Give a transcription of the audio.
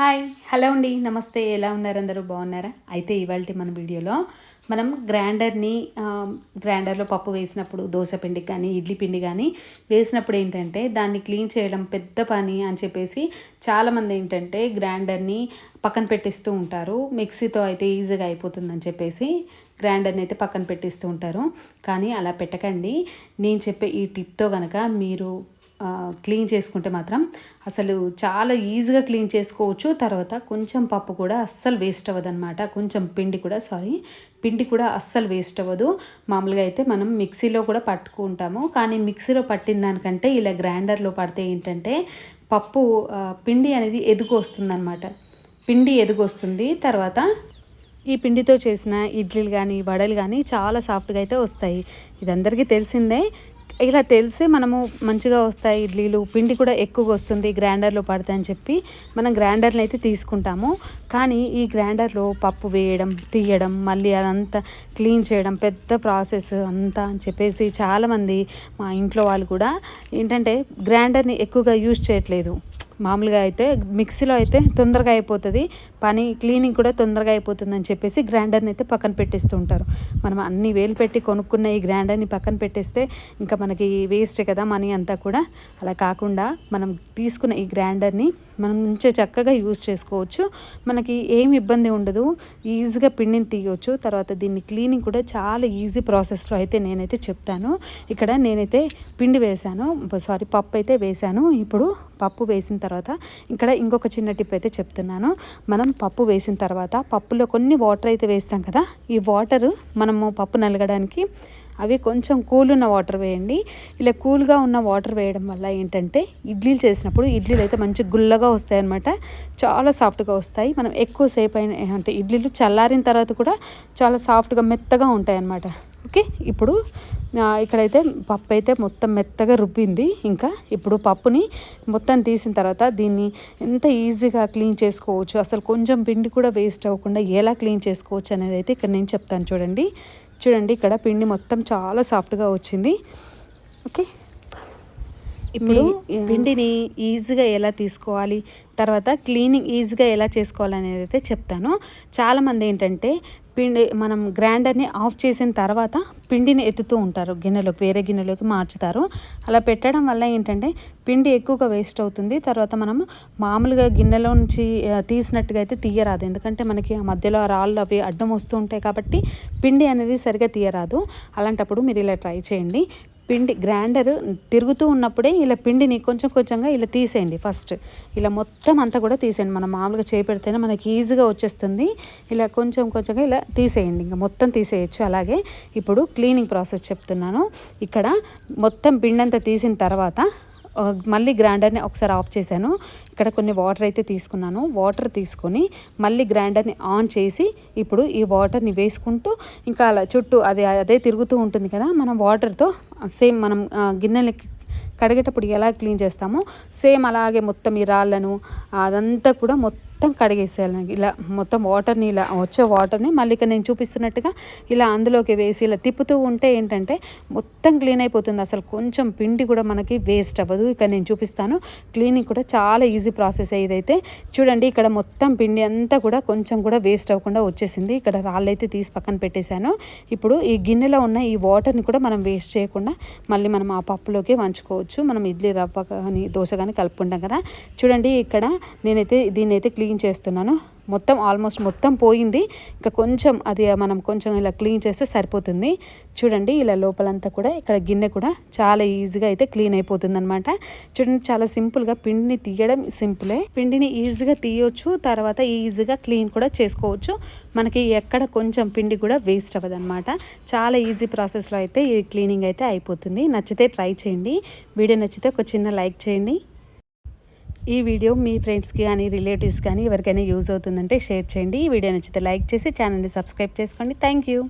Hi hello అండి. నమస్తే. ఎలా ఉన్నారు? అందరూ బాగున్నారా? అయితే ఇవాళ మన వీడియోలో మనం గ్రైండర్ని గ్రైండర్లో పప్పు వేసినప్పుడు దోశ పిండి కానీ ఇడ్లీ పిండి కానీ వేసినప్పుడు ఏంటంటే దాన్ని క్లీన్ చేయడం పెద్ద పని అని చెప్పేసి చాలామంది ఏంటంటే గ్రైండర్ని పక్కన పెట్టిస్తూ ఉంటారు. మిక్సీతో అయితే ఈజీగా అయిపోతుందని చెప్పేసి గ్రైండర్ని అయితే పక్కన పెట్టిస్తూ ఉంటారు. కానీ అలా పెట్టకండి. నేను చెప్పే ఈ టిప్తో కనుక మీరు క్లీన్ చేసుకుంటే మాత్రం అసలు చాలా ఈజీగా క్లీన్ చేసుకోవచ్చు. తర్వాత కొంచెం పప్పు కూడా అస్సలు వేస్ట్ అవ్వదు అనమాట కొంచెం పిండి కూడా సారీ పిండి కూడా అస్సలు వేస్ట్ అవ్వదు. మామూలుగా అయితే మనం మిక్సీలో కూడా పట్టుకుంటాము. కానీ మిక్సీలో పట్టిన దానికంటే ఇలా గ్రైండర్లో పడితే ఏంటంటే పప్పు పిండి అనేది ఎదుగు వస్తుందన్నమాట. పిండి ఎదుగు వస్తుంది. తర్వాత ఈ పిండితో చేసిన ఇడ్లీలు కానీ వడలు కానీ చాలా సాఫ్ట్గా అయితే వస్తాయి. ఇది అందరికీ తెలిసిందే. ఇలా తెలిసే మనము మంచిగా వస్తాయి ఇడ్లీలు పిండి కూడా ఎక్కువగా వస్తుంది గ్రైండర్లో పడతాయని చెప్పి మనం గ్రైండర్ని అయితే తీసుకుంటాము. కానీ ఈ గ్రైండర్లో పప్పు వేయడం తీయడం మళ్ళీ అదంతా క్లీన్ చేయడం పెద్ద ప్రాసెస్ అంతా అని చెప్పేసి చాలామంది మా ఇంట్లో వాళ్ళు కూడా ఏంటంటే గ్రైండర్ని ఎక్కువగా యూజ్ చేయట్లేదు. మామూలుగా అయితే మిక్సీలో అయితే తొందరగా అయిపోతుంది. పని క్లీనింగ్ కూడా తొందరగా అయిపోతుంది అని చెప్పేసి గ్రైండర్ని అయితే పక్కన పెట్టేస్తూ ఉంటారు మనం అన్ని వేలు పెట్టి కొనుక్కున్న ఈ గ్రైండర్ని పక్కన పెట్టేస్తే ఇంకా మనకి వేస్ట్ కదా మనీ అంతా కూడా. అలా కాకుండా మనం తీసుకున్న ఈ గ్రైండర్ని మనం మంచిగా చక్కగా యూజ్ చేసుకోవచ్చు. మనకి ఏమి ఇబ్బంది ఉండదు. ఈజీగా పిండిని తీయవచ్చు తర్వాత దీన్ని క్లీనింగ్ కూడా చాలా ఈజీ ప్రాసెస్లో అయితే నేనైతే చెప్తాను. ఇక్కడ నేనైతే పిండి వేశాను. సారీ పప్పు అయితే వేశాను. ఇప్పుడు పప్పు వేసిన తర్వాత ఇక్కడ ఇంకొక చిన్న టిప్ అయితే చెప్తున్నాను. మనం పప్పు వేసిన తర్వాత పప్పులో కొన్ని వాటర్ అయితే వేస్తాం కదా? ఈ వాటర్ మనము పప్పు నలగడానికి అవి కొంచెం కూల్ ఉన్న వాటర్ వేయండి. ఇలా కూల్గా ఉన్న వాటర్ వేయడం వల్ల ఏంటంటే ఇడ్లీలు చేసినప్పుడు ఇడ్లీలు అయితే మంచి గుల్లగా వస్తాయి అనమాట చాలా సాఫ్ట్గా వస్తాయి. మనం ఎక్కువసేపు అయిన అంటే ఇడ్లీలు చల్లారిన తర్వాత కూడా చాలా సాఫ్ట్గా మెత్తగా ఉంటాయి అన్నమాట ఓకే? ఇప్పుడు ఇక్కడైతే పప్పు అయితే మొత్తం మెత్తగా రుబ్బింది. ఇంకా ఇప్పుడు పప్పుని మొత్తం తీసిన తర్వాత దీన్ని ఎంత ఈజీగా క్లీన్ చేసుకోవచ్చు? అసలు కొంచెం పిండి కూడా వేస్ట్ అవ్వకుండా ఎలా క్లీన్ చేసుకోవచ్చు అనేది అయితే ఇక్కడ నేను చెప్తాను చూడండి. చూడండి ఇక్కడ పిండి మొత్తం చాలా సాఫ్ట్గా వచ్చింది. ఓకే ఇప్పుడు పిండిని ఈజీగా ఎలా తీసుకోవాలి? తర్వాత క్లీనింగ్ ఈజీగా ఎలా చేసుకోవాలి అనేది అయితే చెప్తాను. చాలామంది ఏంటంటే పిండి మనం గ్రైండర్ని ఆఫ్ చేసిన తర్వాత పిండిని ఎత్తుతూ ఉంటారు. గిన్నెలోకి వేరే గిన్నెలోకి మార్చుతారు. అలా పెట్టడం వల్ల ఏంటంటే పిండి ఎక్కువగా వేస్ట్ అవుతుంది. తర్వాత మనం మామూలుగా గిన్నెలో నుంచి తీసినట్టుగా అయితే తీయరాదు. ఎందుకంటే మనకి ఆ మధ్యలో ఆ రాళ్ళు అవి అడ్డం వస్తూ ఉంటాయి కాబట్టి పిండి అనేది సరిగా తీయరాదు. అలాంటప్పుడు మీరు ఇలా ట్రై చేయండి. పిండి గ్రైండర్ తిరుగుతూ ఉన్నప్పుడే ఇలా పిండిని కొంచెం కొంచెంగా ఇలా తీసేయండి ఫస్ట్. ఇలా మొత్తం అంతా కూడా తీసేయండి. మనం మామూలుగా చేపెడితేనే మనకి ఈజీగా వచ్చేస్తుంది. ఇలా కొంచెం కొంచెంగా ఇలా తీసేయండి. ఇంకా మొత్తం తీసేయచ్చు. అలాగే ఇప్పుడు క్లీనింగ్ ప్రాసెస్ చెప్తున్నాను. ఇక్కడ మొత్తం పిండి అంతా తీసిన తర్వాత మళ్ళీ గ్రైండర్ని ఒకసారి ఆఫ్ చేశాను. ఇక్కడ కొన్ని వాటర్ అయితే తీసుకున్నాను. వాటర్ తీసుకొని మళ్ళీ గ్రైండర్ని ఆన్ చేసి ఇప్పుడు ఈ వాటర్ని వేసుకుంటూ ఇంకా అలా చుట్టూ అది అదే తిరుగుతూ ఉంటుంది కదా మనం వాటర్తో సేమ్ మనం గిన్నెలకి కడిగేటప్పుడు ఎలా క్లీన్ చేస్తామో సేమ్ అలాగే మొత్తం ఈ రాళ్ళను అదంతా కూడా మొత్తం మొత్తం కడిగేసేయాలి ఇలా మొత్తం వాటర్ని ఇలా వచ్చే వాటర్ని మళ్ళీ ఇక్కడ నేను చూపిస్తున్నట్టుగా ఇలా అందులోకి వేసి ఇలా తిప్పుతూ ఉంటే ఏంటంటే మొత్తం క్లీన్ అయిపోతుంది. అసలు కొంచెం పిండి కూడా మనకి వేస్ట్ అవ్వదు. ఇక్కడ నేను చూపిస్తాను. క్లీనింగ్ కూడా చాలా ఈజీ ప్రాసెస్ ఇదైతే. చూడండి ఇక్కడ మొత్తం పిండి అంతా కూడా కొంచెం కూడా వేస్ట్ అవ్వకుండా వచ్చేసింది. ఇక్కడ రాళ్ళైతే తీసి పక్కన పెట్టేశాను. ఇప్పుడు ఈ గిన్నెలో ఉన్న ఈ వాటర్ని కూడా మనం వేస్ట్ చేయకుండా మళ్ళీ మనం ఆ పప్పులోకి వంచుకోవచ్చు. మనం ఇడ్లీ రవ్వ కానీ దోశ కానీ కలుపుకుంటాం కదా. చూడండి ఇక్కడ నేనైతే దీన్ని అయితే క్లీన్ చేస్తున్నాను. మొత్తం ఆల్మోస్ట్ మొత్తం పోయింది. ఇంకా కొంచెం అది మనం కొంచెం ఇలా క్లీన్ చేస్తే సరిపోతుంది. చూడండి ఇలా లోపలంతా కూడా ఇక్కడ గిన్నె కూడా చాలా ఈజీగా అయితే క్లీన్ అయిపోతుంది అనమాట చూడండి చాలా సింపుల్గా పిండిని తీయడం సింపులే. పిండిని ఈజీగా తీయొచ్చు తర్వాత ఈజీగా క్లీన్ కూడా చేసుకోవచ్చు. మనకి ఎక్కడ కొంచెం పిండి కూడా వేస్ట్ అవ్వదు అనమాట చాలా ఈజీ ప్రాసెస్లో అయితే ఈ క్లీనింగ్ అయితే అయిపోతుంది. నచ్చితే ట్రై చేయండి. వీడియో నచ్చితే ఒక చిన్న లైక్ చేయండి. ఈ వీడియో మీ ఫ్రెండ్స్కి కానీ రిలేటివ్స్ కానీ ఎవరికైనా యూజ్ అవుతుందంటే షేర్ చేయండి. ఈ వీడియో నచ్చితే లైక్ చేసి ఛానల్ని సబ్స్క్రైబ్ చేసుకోండి. Thank you